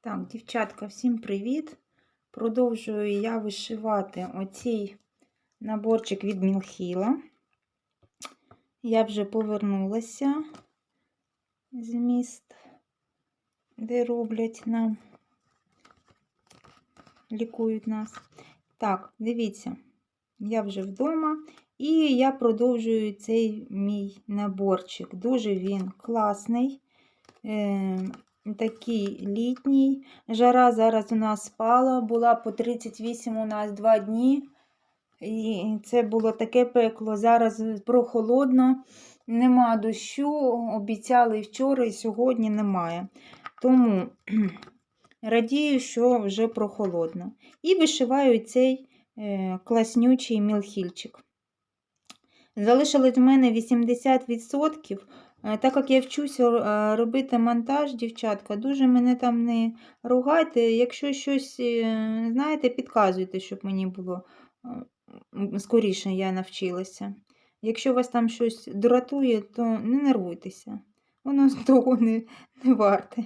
Так, дівчатка, всім привіт! Продовжую я вишивати оцей наборчик від Мілхіла. Я вже повернулася з міст, де роблять нам, лікують нас. Так, дивіться, я вже вдома, і я продовжую цей мій наборчик. Дуже він класний. Такий літній. Жара зараз у нас спала, була по 38 у нас 2 дні. І це було таке пекло. Зараз прохолодно, нема дощу. Обіцяли вчора і сьогодні немає. Тому радію, що вже прохолодно. І вишиваю цей е, класнючий мілхільчик. Залишилось в мене 80%. Е, Так як я вчуся е, робити монтаж, дівчатка, дуже мене там не ругайте. Якщо щось, е, знаєте, підказуйте, щоб мені було скоріше я навчилася. Якщо вас там щось дратує, то не нервуйтеся. Воно того не, не варте.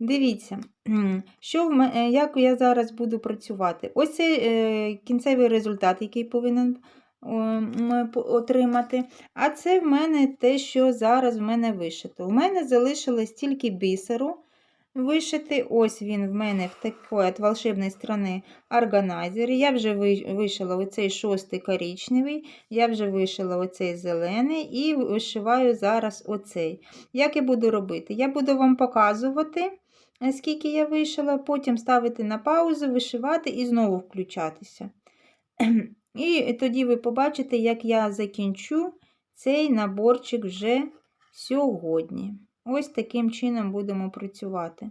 Дивіться, що в як я зараз буду працювати. Ось це кінцевий результат, який повинен отримати. А це в мене те, що зараз в мене вишито. У мене залишилось тільки бісеру вишити. Ось він в мене в такої от волшебної сторони органайзер. Я вже вишила оцей шостий коричневий, я вже вишила оцей зелений і вишиваю зараз оцей. Як я буду робити? Я буду вам показувати. Скільки я вишила, потім ставити на паузу, вишивати і знову включатися. І тоді ви побачите, як я закінчу цей наборчик вже сьогодні. Ось таким чином будемо працювати.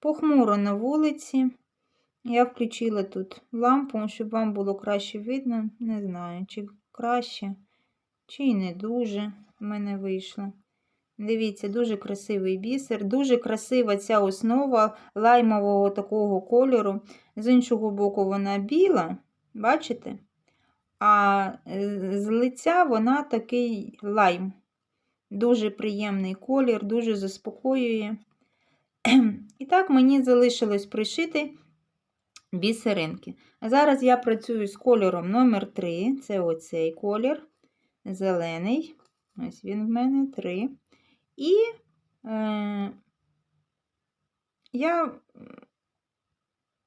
Похмуро на вулиці. Я включила тут лампу, щоб вам було краще видно. Не знаю, чи краще, чи не дуже в мене вийшло. Дивіться, дуже красивий бісер, дуже красива ця основа лаймового такого кольору. З іншого боку, вона біла, бачите? А е, з лиця вона такий лайм. Дуже приємний колір, дуже заспокоює. І так, мені залишилось пришити бісеринки. А зараз я працюю з кольором номер 3 це оцей колір, зелений. Ось він в мене 3. І е, я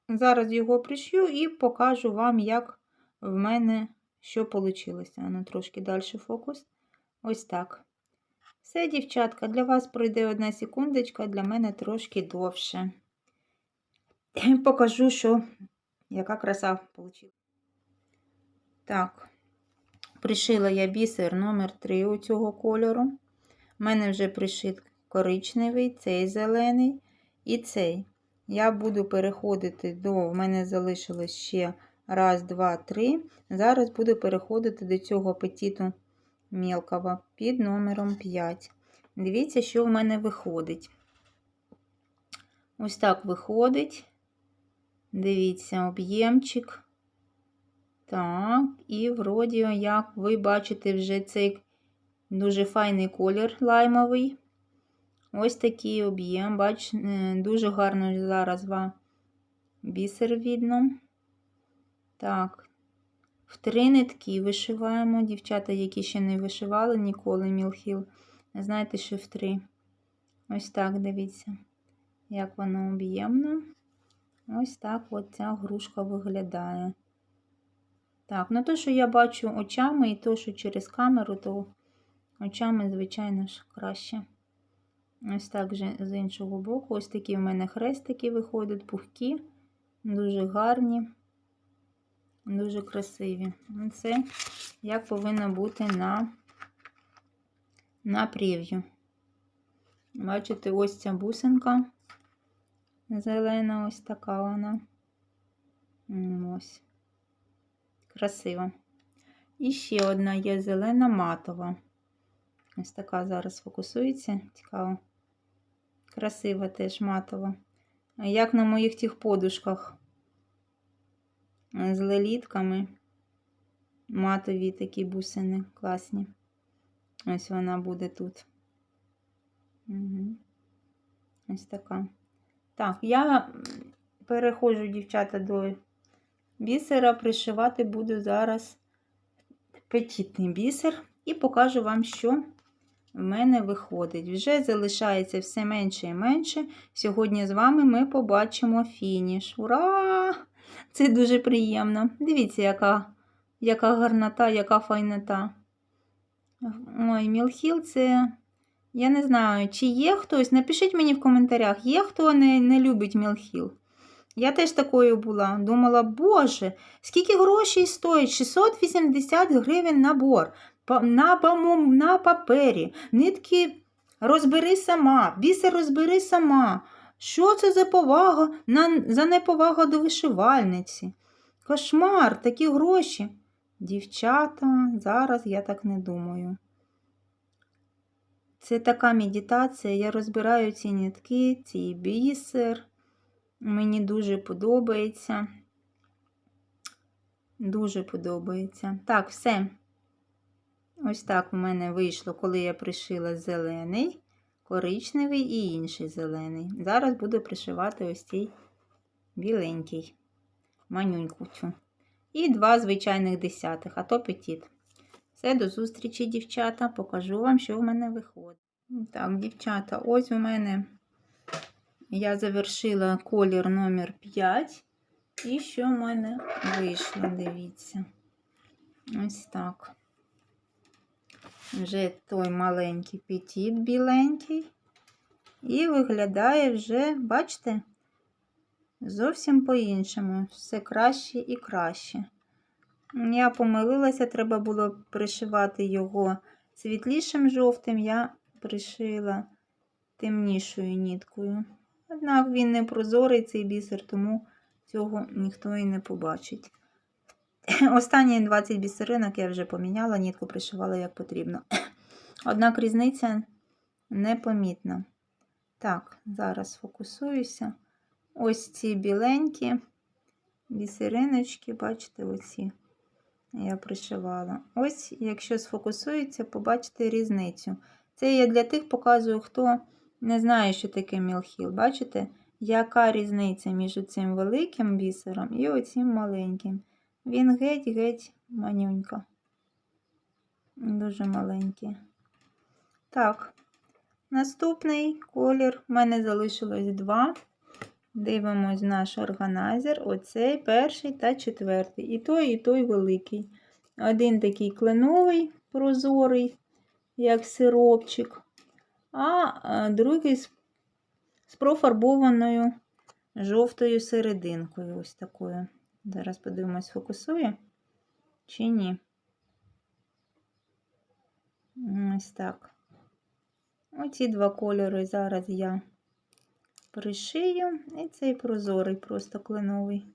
зараз його пришью і покажу вам, як в мене що вийшло. Ну, трошки далі фокус. Ось так. Все, дівчатка, для вас пройде одна секундочка, для мене трошки довше. Покажу, що яка краса вийшла. Так, пришила я бісер номер 3 у цього кольору. У мене вже пришит коричневий, цей зелений і цей. Я буду переходити до, в мене залишилось ще Раз, два, три. Зараз буду переходити до цього апетиту мелкого під номером 5. Дивіться, що в мене виходить. Ось так виходить. Дивіться, об'ємчик. Так, і вроді, як ви бачите, вже цей дуже файний колір лаймовий. Ось такий об'єм. Бачите, дуже гарно зараз вам бісер видно. Так, в три нитки вишиваємо. Дівчата, які ще не вишивали ніколи мілхіл. Знаєте, що в три. Ось так, дивіться, як воно об'ємно. Ось так от ця грушка виглядає. Так, ну то, що я бачу очами, і то, що через камеру, то очами, звичайно ж, краще. Ось так же з іншого боку. Ось такі в мене хрестики виходять, пухкі, дуже гарні. Дуже красиві. Це як повинно бути на на прев'ю. Бачите, ось ця бусинка зелена, ось така вона. Ось. Красива. І ще одна є зелена матова. Ось така зараз фокусується. Цікаво. Красива теж матова. Як на моїх тих подушках з лелітками. Матові такі бусини класні. Ось вона буде тут. Угу. Ось така. Так, я переходжу, дівчата, до бісера. Пришивати буду зараз петітний бісер і покажу вам, що в мене виходить. Вже залишається все менше і менше. Сьогодні з вами ми побачимо фініш. Ура! Це дуже приємно. Дивіться, яка, яка гарнота, яка файнота. Ой, Мілхіл це. Я не знаю, чи є хтось. Напишіть мені в коментарях, є хто не, не любить Мілхіл. Я теж такою була. Думала, боже, скільки грошей стоїть? 680 гривень набор. На, паму- на папері. Нитки розбери сама, бісер розбери сама. Що це за повага за неповага до вишивальниці? Кошмар, такі гроші. Дівчата, зараз я так не думаю. Це така медитація. Я розбираю ці нитки, цей бісер. Мені дуже подобається. Дуже подобається. Так, все. Ось так в мене вийшло, коли я пришила зелений, коричневий і інший зелений. Зараз буду пришивати ось цей біленький, манюньку цю. І два звичайних десятих, а то петіт. Все, до зустрічі, дівчата. Покажу вам, що в мене виходить. Так, дівчата, ось у мене я завершила колір номер 5. І що в мене вийшло, дивіться. Ось так. Вже той маленький петіт біленький. І виглядає вже, бачите, зовсім по-іншому. Все краще і краще. Я помилилася, треба було пришивати його світлішим жовтим, я пришила темнішою ніткою. Однак він не прозорий, цей бісер, тому цього ніхто і не побачить. Останні 20 бісеринок я вже поміняла, нітку пришивала як потрібно. Однак різниця непомітна. Так, зараз фокусуюся. Ось ці біленькі бісериночки, бачите, оці я пришивала. Ось, якщо сфокусується, побачите різницю. Це я для тих показую, хто не знає, що таке мілхіл. Бачите, яка різниця між цим великим бісером і оцим маленьким. Він геть-геть манюнька. Дуже маленький. Так, наступний колір. У мене залишилось два. Дивимось наш органайзер. Оцей перший та четвертий. І той, і той великий. Один такий кленовий, прозорий, як сиропчик, а другий з, профарбованою жовтою серединкою. Ось такою. Зараз подивимось, фокусує чи ні. Ось так. Оці два кольори зараз я пришию, і цей прозорий, просто кленовий.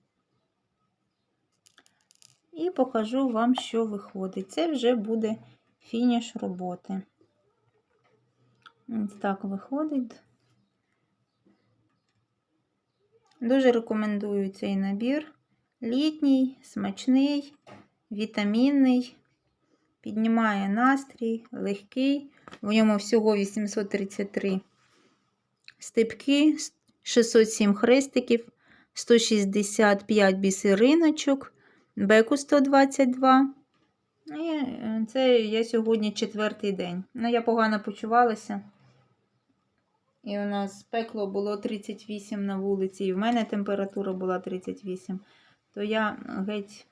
І покажу вам, що виходить. Це вже буде фініш роботи. Ось так виходить. Дуже рекомендую цей набір. Літній, смачний, вітамінний, піднімає настрій, легкий. В ньому всього 833 степки, 607 хрестиків, 165 бісериночок, беку 122. І е, це я сьогодні четвертий день. Ну, я погано почувалася. І у нас пекло було 38 на вулиці, і в мене температура була 38. То я геть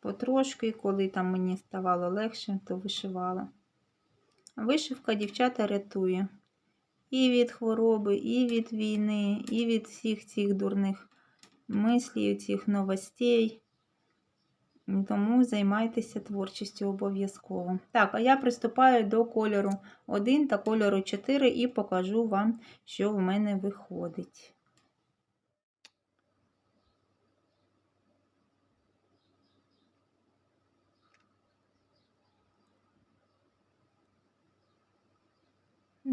потрошки, коли там мені ставало легше, то вишивала. Вишивка дівчата рятує. І від хвороби, і від війни, і від всіх цих дурних мислів, цих новостей. Тому займайтеся творчістю обов'язково. Так, а я приступаю до кольору 1 та кольору 4 і покажу вам, що в мене виходить.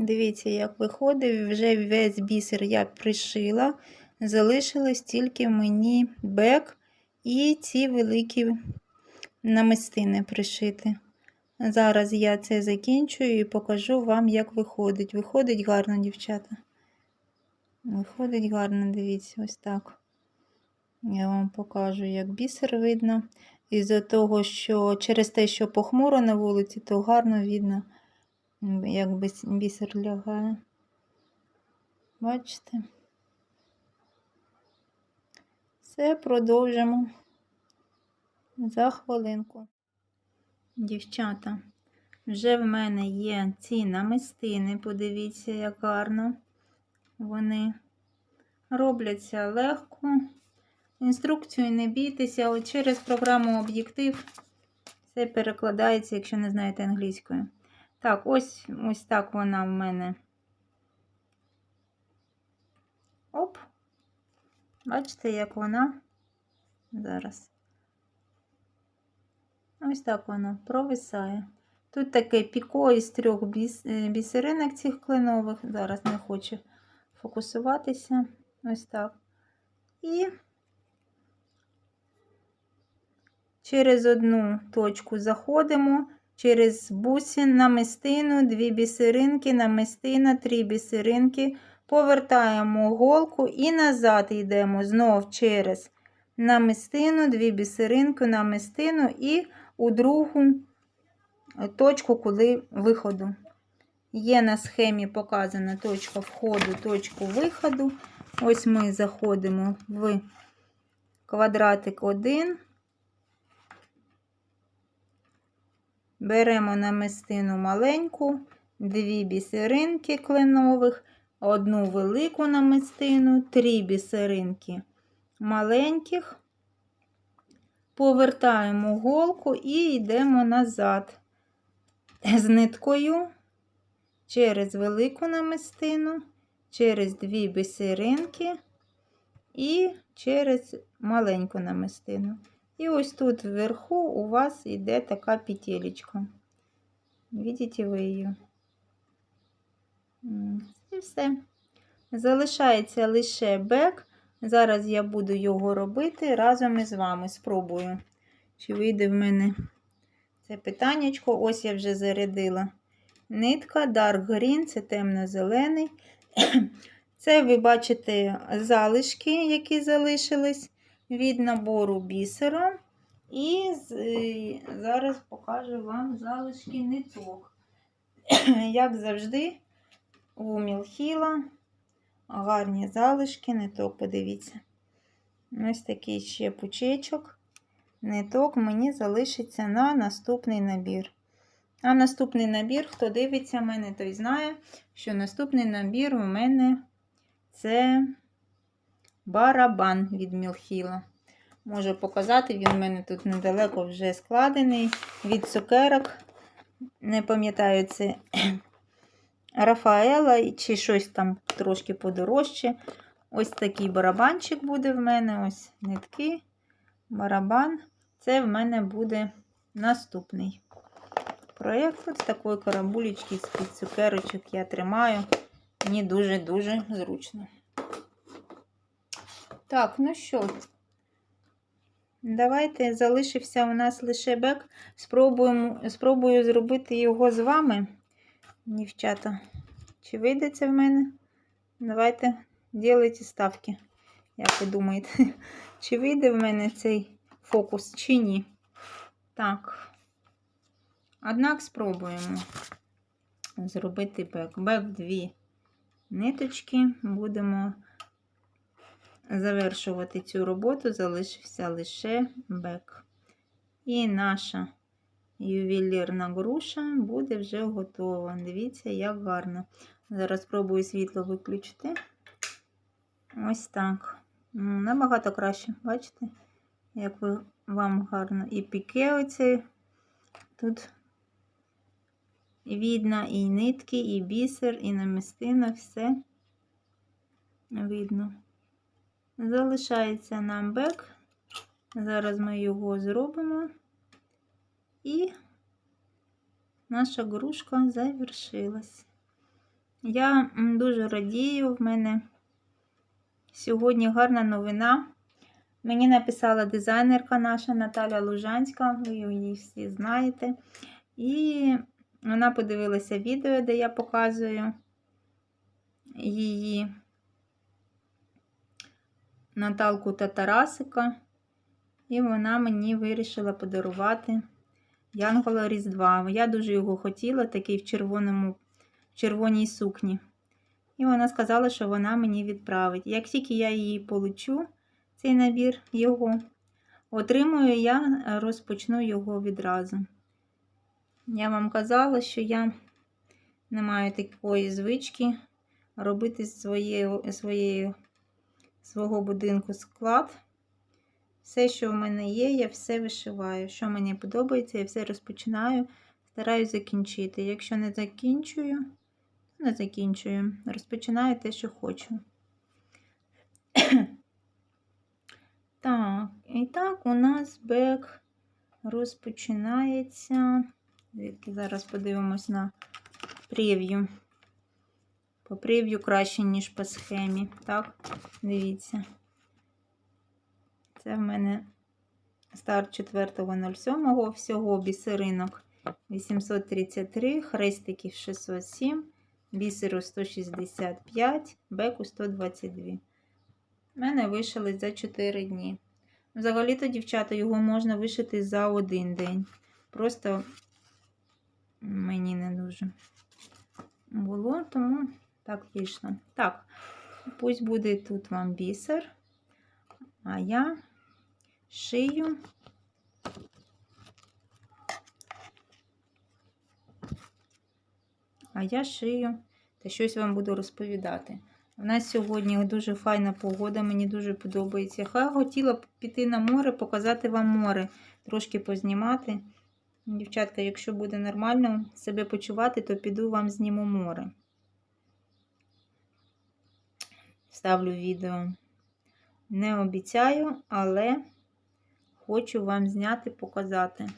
Дивіться, як виходить, вже весь бісер я пришила, залишилось тільки мені бек і ці великі намистини пришити. Зараз я це закінчую і покажу вам, як виходить. Виходить гарно, дівчата. Виходить гарно, дивіться, ось так. Я вам покажу, як бісер видно. Із-за того, що через те, що похмуро на вулиці, то гарно видно, як бис- бісер лягає. Бачите? Все, продовжимо за хвилинку. Дівчата, вже в мене є ці намистини, подивіться, як гарно вони робляться легко. Інструкцію не бійтеся, от через програму об'єктив все перекладається, якщо не знаєте англійської. Так, ось ось так вона в мене. Оп. Бачите, як вона зараз. Ось так вона провисає. Тут таке піко із трьох біс, е, бісеринок цих кленових. Зараз не хочу фокусуватися. Ось так. І через одну точку заходимо, через бусин намистину, дві бісеринки, намистина, три бісеринки. Повертаємо голку і назад йдемо знов через намистину, дві бісеринки, намистину і у другу точку, коли виходу. Є на схемі показана точка входу, точку виходу. Ось ми заходимо в квадратик 1. Беремо намистину маленьку, дві бісеринки кленових, одну велику намистину, три бісеринки маленьких. Повертаємо голку і йдемо назад з ниткою через велику намистину, через дві бісеринки і через маленьку намистину. І ось тут вверху у вас йде така петелечка. Видите ви її? І все. Залишається лише бек. Зараз я буду його робити разом із вами. Спробую, чи вийде в мене це питаннячко. Ось я вже зарядила. Нитка Dark Green, це темно-зелений. Це ви бачите залишки, які залишились від набору бісеру. І е, зараз покажу вам залишки ниток. Як завжди, у Мілхіла гарні залишки ниток, подивіться. Ось такий ще пучечок. Ниток мені залишиться на наступний набір. А наступний набір, хто дивиться мене, той знає, що наступний набір у мене це барабан від Мілхіла. Можу показати, він у мене тут недалеко вже складений від цукерок. Не пам'ятаю, це Рафаела чи щось там трошки подорожче. Ось такий барабанчик буде в мене. Ось нитки, барабан. Це в мене буде наступний проєкт. Ось такої карамбулечки з-під цукерочок я тримаю. Мені дуже-дуже зручно. Так, ну що, давайте залишився у нас лише бек. Спробуємо, спробую зробити його з вами, дівчата. Чи вийде це в мене? Давайте ділайте ставки, як ви думаєте, чи вийде в мене цей фокус, чи ні. Так. Однак спробуємо зробити бек. Бек дві ниточки. Будемо завершувати цю роботу, залишився лише бек. І наша ювелірна груша буде вже готова. Дивіться, як гарно. Зараз спробую світло виключити. Ось так. Набагато краще, бачите, як ви, вам гарно. І піке оце тут видно, і нитки, і бісер, і намистина, все видно. Залишається нам бек. Зараз ми його зробимо. І наша грушка завершилась. Я дуже радію, в мене сьогодні гарна новина. Мені написала дизайнерка наша Наталя Лужанська, ви її всі знаєте. І вона подивилася відео, де я показую її Наталку та Тарасика. І вона мені вирішила подарувати Янгола Різдва. Я дуже його хотіла, такий в червоному, в червоній сукні. І вона сказала, що вона мені відправить. Як тільки я її получу, цей набір його, отримую, я розпочну його відразу. Я вам казала, що я не маю такої звички робити своєю, своєю, свого будинку склад. Все, що в мене є, я все вишиваю. Що мені подобається, я все розпочинаю, стараюсь закінчити. Якщо не закінчую, то не закінчую. Розпочинаю те, що хочу. Так, і так, у нас бек розпочинається. Зараз подивимось на прев'ю. По прев'ю краще, ніж по схемі. Так, дивіться. Це в мене старт 4.07, всього бісеринок 833, хрестиків 607, бісеру 165, беку 122. У мене вишили за 4 дні. Взагалі-то, дівчата, його можна вишити за один день. Просто мені не дуже було, тому так вийшло. Так, пусть буде тут вам бісер, а я шию. А я шию та щось вам буду розповідати. У нас сьогодні дуже файна погода, мені дуже подобається. Я хотіла піти на море, показати вам море, трошки познімати. Дівчатка, якщо буде нормально себе почувати, то піду вам зніму море. Ставлю відео. Не обіцяю, але хочу вам зняти, показати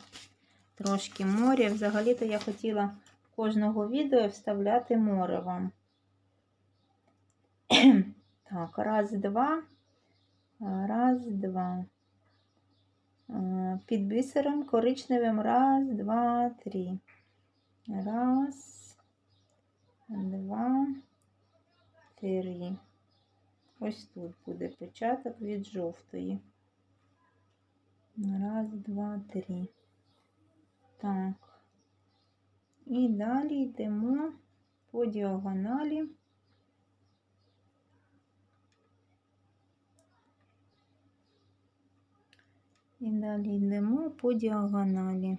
трошки море. Взагалі-то я хотіла кожного відео вставляти море вам. Так, раз, два, раз, два. Під бісером коричневим. Раз, два, три. Раз, два, три. Ось тут буде початок від жовтої. Раз, два, три. Так. І далі йдемо по діагоналі. І далі йдемо по діагоналі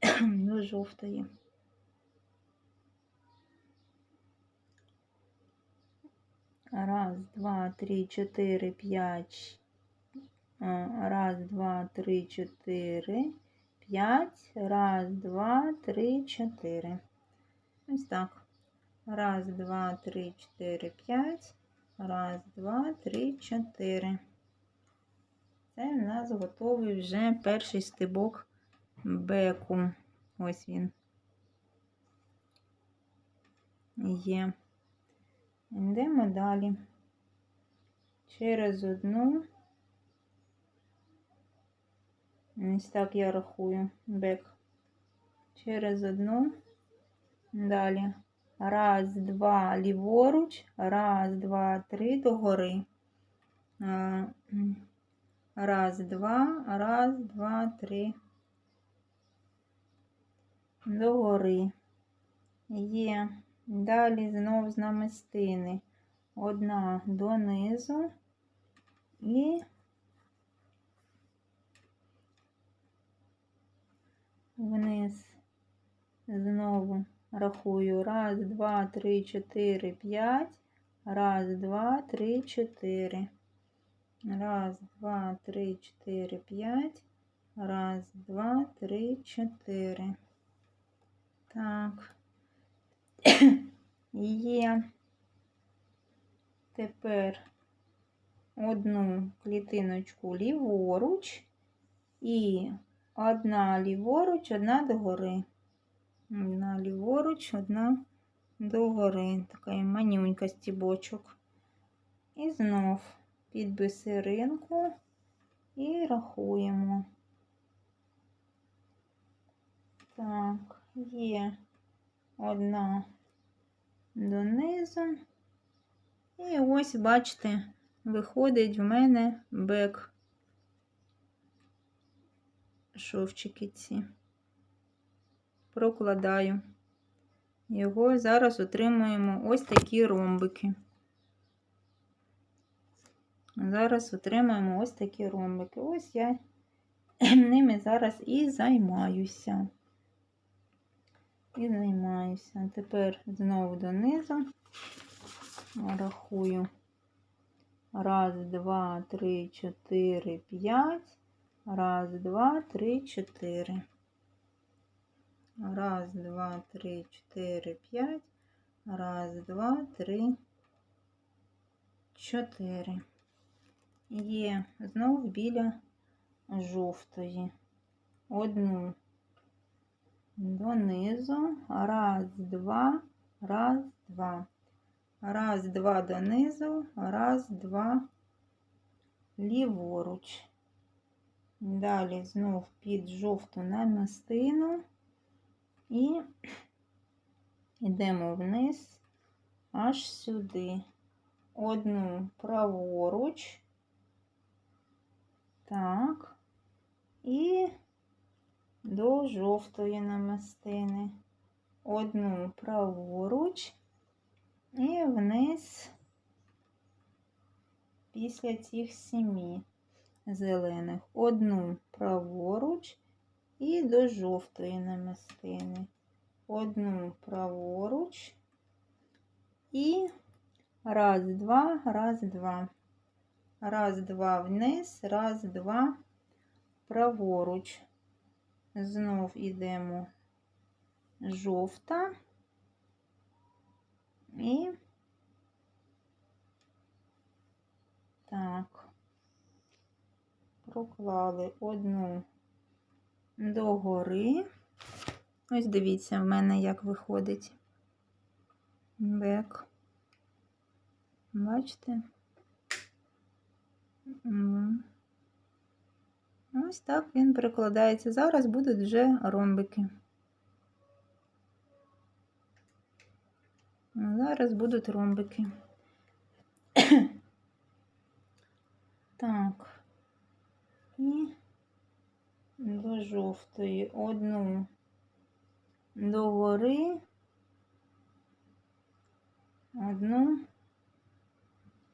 до жовтої. Раз, два, три, чотири, п'ять. Раз, два, три, чотири, п'ять. Раз, два, три, чотири. Ось так. Раз, два, три, чотири, п'ять. Раз, два, три, чотири. Це в нас готовий вже перший стебок беку. Ось він. Є. Йдемо далі. Через одну. Ось так я рахую бек. Через одну. Далі. Раз, два, ліворуч. Раз, два, три догори. Раз, два, раз, два, три. Догори. Є. Далі знов з намистини. Одна донизу і вниз. Знову рахую. Раз, два, три, чотири, п'ять. Раз, два, три, чотири. Раз, два, три, чотири, п'ять. Раз, два, три, чотири. Так. Є тепер одну клітиночку ліворуч і одна ліворуч, одна догори. Одна ліворуч, одна догори. Така манюнька стібочок. І знов під бисеринку і рахуємо. Так, є одна донизу. І ось, бачите, виходить в мене бек шовчики ці. Прокладаю. Його зараз отримуємо ось такі ромбики. Зараз отримаємо ось такі ромбики. Ось я ними зараз і займаюся. І займаюся. Тепер знову донизу рахую. Раз, два, три, чотири, п'ять. Раз, два, три, чотири. Раз, два, три, чотири, п'ять. Раз, два, три, чотири. Є знову біля жовтої. Одну донизу. Раз, два, раз, два. Раз, два донизу, раз, два ліворуч. Далі знов під жовту намистину і йдемо вниз аж сюди. Одну праворуч. Так, і до жовтої намистини. Одну праворуч і вниз після цих сімі зелених. Одну праворуч і до жовтої намистини. Одну праворуч і раз, два, раз, два. Раз, два вниз, раз, два праворуч. Знов ідемо жовта і так, проклали одну догори. Ось дивіться, в мене як виходить бек. Бачите? М. Ось так він перекладається. Зараз будуть вже ромбики. Зараз будуть ромбики. Так. І до жовтої одну догори, одну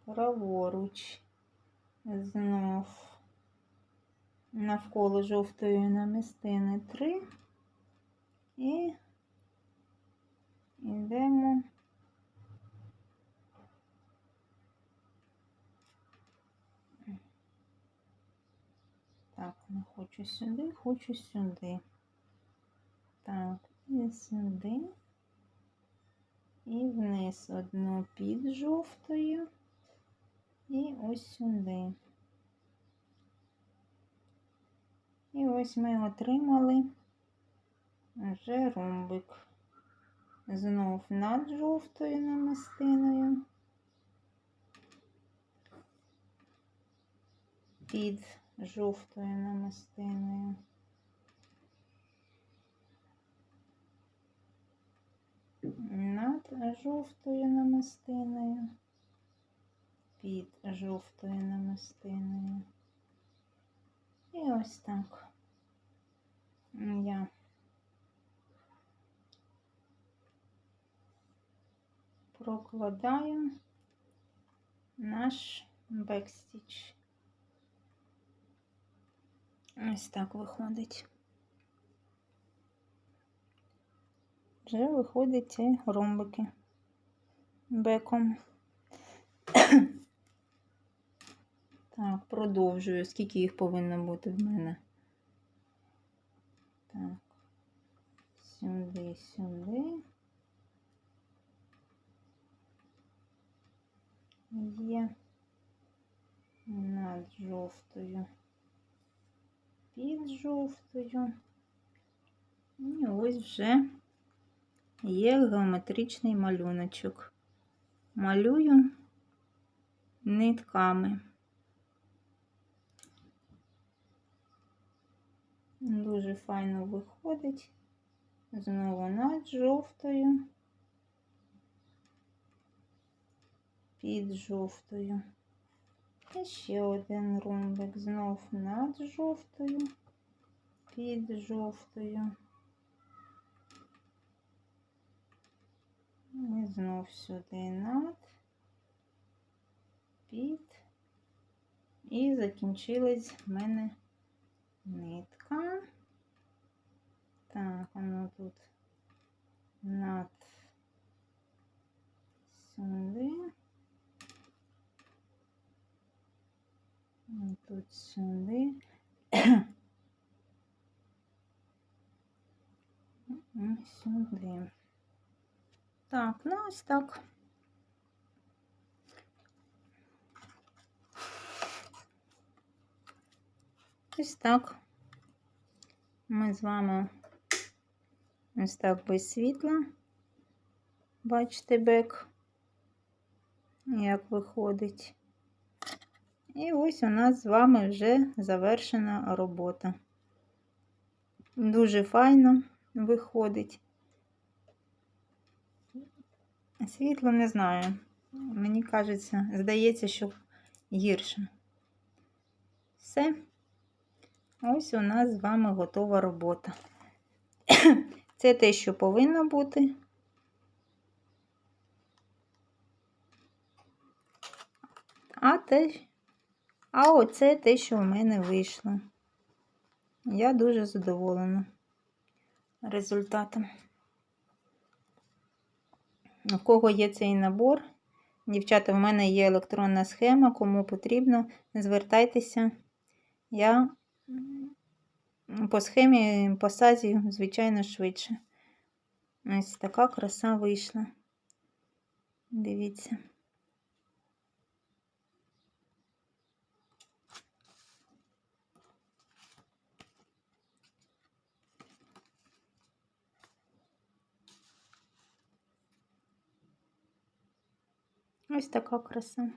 праворуч. Знов навколо жовтої намистини три і йдемо Так, не хочу сюди, хочу сюди. Так, і сюди. І вниз одну під жовтою. І ось сюди. І ось ми отримали вже ромбик. Знов над жовтою намистиною. Під жовтою намистиною. Над жовтою намистиною, під жовтою намистиною. І ось так я прокладаю наш бекстіч. Ось так виходить. Вже виходять ці ромбики беком. Так, продовжую, скільки їх повинно бути в мене. Так, сюди, сюди. Є над жовтою під жовтою. І ось вже є геометричний малюночок. Малюю нитками. Дуже файно виходить. Знову над жовтою, під жовтою. І ще один ромбик знов над жовтою, під жовтою. І знов сюди над, під. І закінчилась в мене нитка. Так, воно тут над сюди. Тут сюди. Сюди. Так, ну ось так. Ось так. Ми з вами ось так без світла. Бачите бек, як виходить. І ось у нас з вами вже завершена робота. Дуже файно виходить. Світло не знаю. Мені кажеться, здається, що гірше. Все. Ось у нас з вами готова робота. Це те, що повинно бути. А те, а оце те, що в мене вийшло. Я дуже задоволена результатом. У кого є цей набор? Дівчата, в мене є електронна схема, кому потрібно, звертайтеся. Я по схемі по сазі, звичайно, швидше. Ось така краса вийшла. Дивіться. Ось така краса.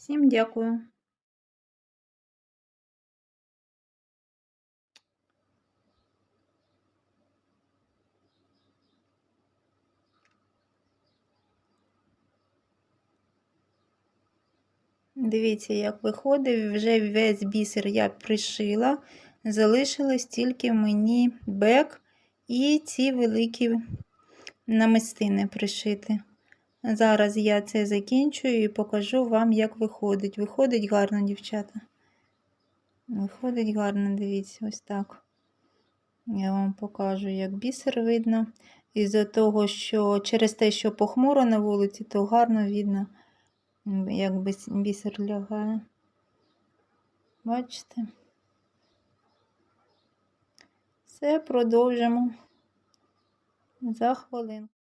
Всім дякую. Дивіться, як виходить, вже весь бісер я пришила, залишилось тільки мені бек і ці великі намистини пришити. Зараз я це закінчую і покажу вам, як виходить. Виходить гарно, дівчата. Виходить гарно, дивіться, ось так. Я вам покажу, як бісер видно. Із-за того, що через те, що похмуро на вулиці, то гарно видно, як бісер лягає. Бачите? Все, продовжимо за хвилинку.